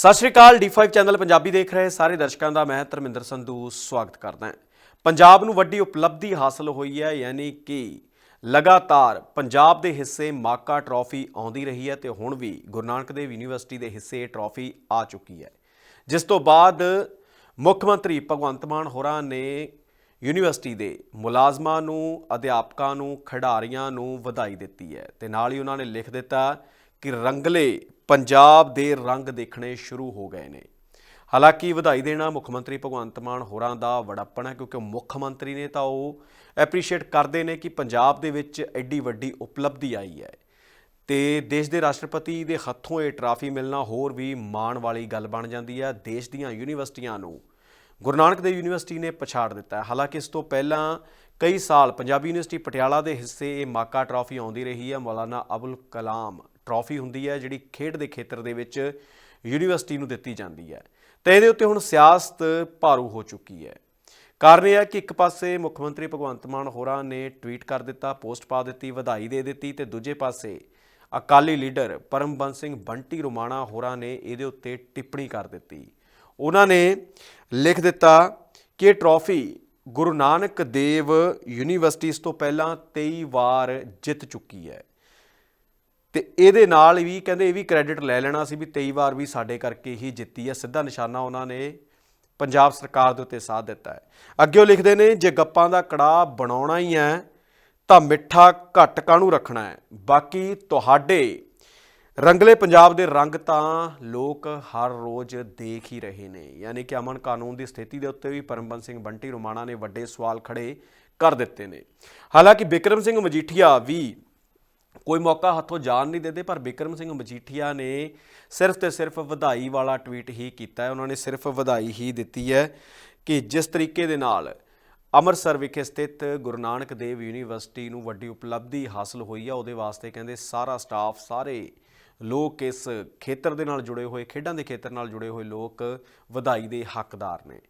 ਸਤਿ ਸ਼੍ਰੀ ਅਕਾਲ D5 channel Punjabi ਦੇਖ ਰਹੇ ਸਾਰੇ ਦਰਸ਼ਕਾਂ ਦਾ, ਮੈਂ ਧਰਮਿੰਦਰ ਸੰਧੂ ਸਵਾਗਤ ਕਰਦਾ ਹਾਂ। ਪੰਜਾਬ ਨੂੰ ਵੱਡੀ ਉਪਲਬਧੀ ਹਾਸਲ ਹੋਈ ਹੈ, ਯਾਨੀ ਕਿ ਲਗਾਤਾਰ ਪੰਜਾਬ ਦੇ ਹਿੱਸੇ ਮਾਕਾ ਟਰਾਫੀ ਆਉਂਦੀ ਰਹੀ ਹੈ ਤੇ ਹੁਣ ਵੀ ਗੁਰੂ ਨਾਨਕ ਦੇਵ ਯੂਨੀਵਰਸਿਟੀ ਦੇ ਹਿੱਸੇ ਇਹ ਟਰਾਫੀ ਆ ਚੁੱਕੀ ਹੈ। ਜਿਸ ਤੋਂ ਬਾਅਦ ਮੁੱਖ ਮੰਤਰੀ ਭਗਵੰਤ ਮਾਨ ਹੋਰਾਂ ਨੇ ਯੂਨੀਵਰਸਿਟੀ ਦੇ ਮੁਲਾਜ਼ਮਾਂ ਨੂੰ, ਅਧਿਆਪਕਾਂ ਨੂੰ, ਖਿਡਾਰੀਆਂ ਨੂੰ ਵਧਾਈ ਦਿੱਤੀ ਹੈ ਤੇ ਨਾਲ ਹੀ ਉਹਨਾਂ ਨੇ ਲਿਖ ਦਿੱਤਾ ਕਿ ਰੰਗਲੇ ਪੰਜਾਬ ਦੇ ਰੰਗ ਦੇਖਣੇ ਸ਼ੁਰੂ ਹੋ ਗਏ ਨੇ। ਹਾਲਾਂਕਿ ਵਧਾਈ ਦੇਣਾ ਮੁੱਖ ਮੰਤਰੀ ਭਗਵੰਤ ਮਾਨ ਹੋਰਾਂ ਦਾ ਵੜੱਪਣ ਹੈ, ਕਿਉਂਕਿ ਮੁੱਖ ਮੰਤਰੀ ਨੇ ਤਾਂ ਉਹ ਐਪਰੀਸ਼ੀਏਟ ਕਰਦੇ ਨੇ ਕਿ ਪੰਜਾਬ ਦੇ ਵਿੱਚ ਐਡੀ ਵੱਡੀ ਉਪਲਬਧੀ ਆਈ ਹੈ। ਤੇ ਦੇਸ਼ ਦੇ ਰਾਸ਼ਟਰਪਤੀ ਦੇ ਹੱਥੋਂ ਇਹ ਟਰਾਫੀ ਮਿਲਣਾ ਹੋਰ ਵੀ ਮਾਣ ਵਾਲੀ ਗੱਲ ਬਣ ਜਾਂਦੀ ਹੈ। ਦੇਸ਼ ਦੀਆਂ ਯੂਨੀਵਰਸਿਟੀਆਂ ਨੂੰ ਗੁਰੂ ਨਾਨਕ ਦੇਵ ਯੂਨੀਵਰਸਿਟੀ ਨੇ ਪਛਾੜ ਦਿੱਤਾ ਹੈ। ਹਾਲਾਂਕਿ ਇਸ ਤੋਂ ਪਹਿਲਾਂ ਕਈ ਸਾਲ ਪੰਜਾਬੀ ਯੂਨੀਵਰਸਿਟੀ ਪਟਿਆਲਾ ਦੇ ਹਿੱਸੇ ਇਹ ਮਾਕਾ ਟਰਾਫੀ ਆਉਂਦੀ ਰਹੀ ਹੈ। ਮੌਲਾਨਾ ਅਬੁਲ ਕਲਾਮ ਟਰਾਫੀ ਹੁੰਦੀ ਹੈ, ਜਿਹੜੀ ਖੇਡ ਦੇ ਖੇਤਰ ਦੇ ਵਿੱਚ ਯੂਨੀਵਰਸਿਟੀ ਨੂੰ ਦਿੱਤੀ ਜਾਂਦੀ ਹੈ। ਤੇ ਇਹਦੇ ਉੱਤੇ ਹੁਣ ਸਿਆਸਤ ਭਾਰੂ ਹੋ ਚੁੱਕੀ ਹੈ। ਕਾਰਨ ਇਹ ਹੈ ਕਿ ਇੱਕ ਪਾਸੇ ਮੁੱਖ ਮੰਤਰੀ ਭਗਵੰਤ ਮਾਨ ਹੋਰਾਂ ਨੇ ਟਵੀਟ ਕਰ ਦਿੱਤਾ, ਪੋਸਟ ਪਾ ਦਿੱਤੀ, ਵਧਾਈ ਦੇ ਦਿੱਤੀ ਤੇ ਦੂਜੇ ਪਾਸੇ ਅਕਾਲੀ ਲੀਡਰ ਪਰਮਬੰਸ ਸਿੰਘ ਬੰਟੀ ਰੁਮਾਣਾ ਹੋਰਾਂ ਨੇ ਇਹਦੇ ਉੱਤੇ ਟਿੱਪਣੀ ਕਰ ਦਿੱਤੀ। ਉਹਨਾਂ ਨੇ ਲਿਖ ਦਿੱਤਾ ਕਿ ਇਹ ਟਰਾਫੀ ਗੁਰੂ ਨਾਨਕ ਦੇਵ ਯੂਨੀਵਰਸਿਟੀ ਇਸ ਤੋਂ ਪਹਿਲਾਂ 23 ਵਾਰ ਜਿੱਤ ਚੁੱਕੀ ਹੈ। ਤੇ ਇਹਦੇ ਨਾਲ ਵੀ ਕਹਿੰਦੇ ਇਹ ਵੀ ਕ੍ਰੈਡਿਟ ਲੈ ਲੈਣਾ ਸੀ ਵੀ 23 ਵਾਰ ਵੀ ਸਾਡੇ ਕਰਕੇ ਹੀ ਜਿੱਤੀ ਹੈ ਸਿੱਧਾ ਨਿਸ਼ਾਨਾ ਉਹਨਾਂ ਨੇ ਪੰਜਾਬ ਸਰਕਾਰ ਦੇ ਉੱਤੇ ਸਾਧ ਦਿੱਤਾ ਹੈ। ਅੱਗੇ ਉਹ ਲਿਖਦੇ ਨੇ, ਜੇ ਗੱਪਾਂ ਦਾ ਕੜਾ ਬਣਾਉਣਾ ਹੀ ਹੈ, ਤਾਂ ਮਿੱਠਾ ਘੱਟ ਕਾਹਨੂੰ ਰੱਖਣਾ ਹੈ? ਬਾਕੀ ਤੁਹਾਡੇ ਰੰਗਲੇ ਪੰਜਾਬ ਦੇ ਰੰਗ ਤਾਂ ਲੋਕ ਹਰ ਰੋਜ਼ ਦੇਖ ਹੀ ਰਹੇ ਨੇ। ਯਾਨੀ ਕਿ ਅਮਨ ਕਾਨੂੰਨ ਦੀ ਸਥਿਤੀ ਦੇ ਉੱਤੇ ਵੀ ਪਰਮਬੰਸ ਸਿੰਘ ਬੰਟੀ ਰੋਮਾਣਾ ਨੇ ਵੱਡੇ ਸਵਾਲ ਖੜੇ ਕਰ ਦਿੱਤੇ ਨੇ। ਹਾਲਾਂਕਿ ਬਿਕਰਮ ਸਿੰਘ ਮਜੀਠੀਆ ਵੀ ਕੋਈ ਮੌਕਾ ਹੱਥੋਂ ਜਾਣ ਨਹੀਂ ਦਿੰਦੇ, ਪਰ ਬਿਕਰਮ ਸਿੰਘ ਮਜੀਠੀਆ ਨੇ ਸਿਰਫ ਤੇ ਸਿਰਫ ਵਧਾਈ ਵਾਲਾ ਟਵੀਟ ਹੀ ਕੀਤਾ ਹੈ। ਉਹਨਾਂ ਨੇ ਸਿਰਫ ਵਧਾਈ ਹੀ ਦਿੱਤੀ ਹੈ ਕਿ ਜਿਸ ਤਰੀਕੇ ਦੇ ਨਾਲ ਅੰਮ੍ਰਿਤਸਰ ਵਿਖੇ ਸਥਿਤ ਗੁਰੂ ਨਾਨਕ ਦੇਵ ਯੂਨੀਵਰਸਿਟੀ ਨੂੰ ਵੱਡੀ ਉਪਲਬਧੀ ਹਾਸਲ ਹੋਈ ਹੈ ਉਹਦੇ ਵਾਸਤੇ ਕਹਿੰਦੇ ਸਾਰਾ ਸਟਾਫ, ਸਾਰੇ ਲੋਕ ਇਸ ਖੇਤਰ ਦੇ ਨਾਲ ਜੁੜੇ ਹੋਏ, ਖੇਡਾਂ ਦੇ ਖੇਤਰ ਨਾਲ ਜੁੜੇ ਹੋਏ ਲੋਕ ਵਧਾਈ ਦੇ ਹੱਕਦਾਰ ਨੇ।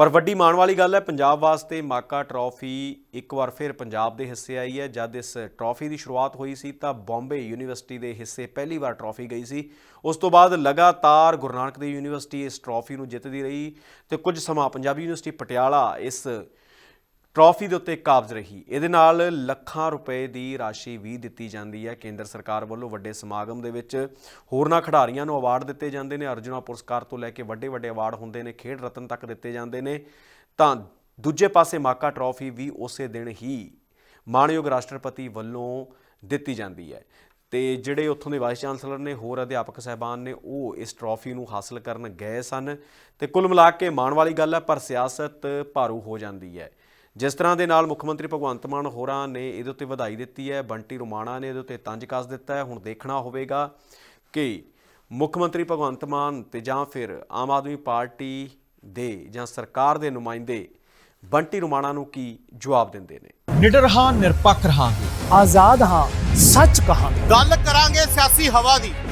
ਪਰ ਵੱਡੀ ਮਾਣ ਵਾਲੀ ਗੱਲ ਹੈ, ਪੰਜਾਬ ਵਾਸਤੇ ਮਾਕਾ ਟਰਾਫੀ ਇੱਕ ਵਾਰ ਫਿਰ ਪੰਜਾਬ ਦੇ ਹਿੱਸੇ ਆਈ ਹੈ। ਜਦ ਇਸ ਟਰਾਫੀ ਦੀ ਸ਼ੁਰੂਆਤ ਹੋਈ ਸੀ ਤਾਂ ਬੰਬੇ ਯੂਨੀਵਰਸਿਟੀ ਦੇ ਹਿੱਸੇ ਪਹਿਲੀ ਵਾਰ ਟਰਾਫੀ ਗਈ ਸੀ। ਉਸ ਤੋਂ ਬਾਅਦ ਲਗਾਤਾਰ ਗੁਰੂ ਨਾਨਕ ਦੇਵ ਯੂਨੀਵਰਸਿਟੀ ਇਸ ਟਰਾਫੀ ਨੂੰ ਜਿੱਤਦੀ ਰਹੀ ਤੇ ਕੁਝ ਸਮਾਂ ਪੰਜਾਬੀ ਯੂਨੀਵਰਸਿਟੀ ਪਟਿਆਲਾ ਇਸ ਟਰਾਫੀ ਦੇ ਉੱਤੇ ਕਾਬਜ਼ ਰਹੀ। ਇਹਦੇ ਨਾਲ ਲੱਖਾਂ ਰੁਪਏ ਦੀ ਰਾਸ਼ੀ ਵੀ ਦਿੱਤੀ ਜਾਂਦੀ ਹੈ। ਕੇਂਦਰ ਸਰਕਾਰ ਵੱਲੋਂ ਵੱਡੇ ਸਮਾਗਮ ਦੇ ਵਿੱਚ ਹੋਰਨਾਂ ਖਿਡਾਰੀਆਂ ਨੂੰ ਅਵਾਰਡ ਦਿੱਤੇ ਜਾਂਦੇ ਨੇ। ਅਰਜੁਨਾ ਪੁਰਸਕਾਰ ਤੋਂ ਲੈ ਕੇ ਵੱਡੇ ਵੱਡੇ ਅਵਾਰਡ ਹੁੰਦੇ ਨੇ। ਖੇਡ ਰਤਨ ਤੱਕ ਦਿੱਤੇ ਜਾਂਦੇ ਨੇ। ਤਾਂ ਦੂਜੇ ਪਾਸੇ ਮਾਕਾ ਟਰਾਫੀ ਵੀ ਉਸੇ ਦਿਨ ਹੀ ਮਾਣਯੋਗ ਰਾਸ਼ਟਰਪਤੀ ਵੱਲੋਂ ਦਿੱਤੀ ਜਾਂਦੀ ਹੈ। ਤੇ ਜਿਹੜੇ ਉੱਥੋਂ ਦੇ ਵਾਈਸ ਚਾਂਸਲਰ ਨੇ, ਹੋਰ ਅਧਿਆਪਕ ਸਹਿਬਾਨ ਨੇ, ਉਹ ਇਸ ਟਰਾਫੀ ਨੂੰ ਹਾਸਲ ਕਰਨ ਗਏ ਸਨ। ਤੇ ਕੁੱਲ ਮਿਲਾ ਕੇ ਮਾਣ ਵਾਲੀ ਗੱਲ ਹੈ, ਪਰ ਸਿਆਸਤ ਭਾਰੂ ਹੋ ਜਾਂਦੀ ਹੈ। ਜਿਸ ਤਰ੍ਹਾਂ ਦੇ ਨਾਲ ਮੁੱਖ ਮੰਤਰੀ ਭਗਵੰਤ ਮਾਨ ਹੋਰਾਂ ਨੇ ਇਹਦੇ ਉੱਤੇ ਵਧਾਈ ਦਿੱਤੀ ਹੈ ਬੰਟੀ ਰੁਮਾਣਾ ਨੇ ਇਹਦੇ ਉੱਤੇ ਤੰਜ ਕੱਸ ਦਿੱਤਾ ਹੈ ਹੁਣ ਦੇਖਣਾ ਹੋਵੇਗਾ ਕਿ ਮੁੱਖ ਮੰਤਰੀ ਭਗਵੰਤ ਮਾਨ ਤੇ ਜਾਂ ਫਿਰ ਆਮ ਆਦਮੀ ਪਾਰਟੀ ਦੇ ਜਾਂ ਸਰਕਾਰ ਦੇ ਨੁਮਾਇੰਦੇ ਬੰਟੀ ਰੁਮਾਣਾ ਨੂੰ ਕੀ ਜਵਾਬ ਦਿੰਦੇ ਨੇ? ਨਿਡਰ ਹਾਂ ਨਿਰਪੱਖ ਰਹਾਂਗੇ। ਆਜ਼ਾਦ ਹਾਂ ਸੱਚ ਕਹਾਂਗੇ। ਗੱਲ ਕਰਾਂਗੇ ਸਿਆਸੀ ਹਵਾ ਦੀ।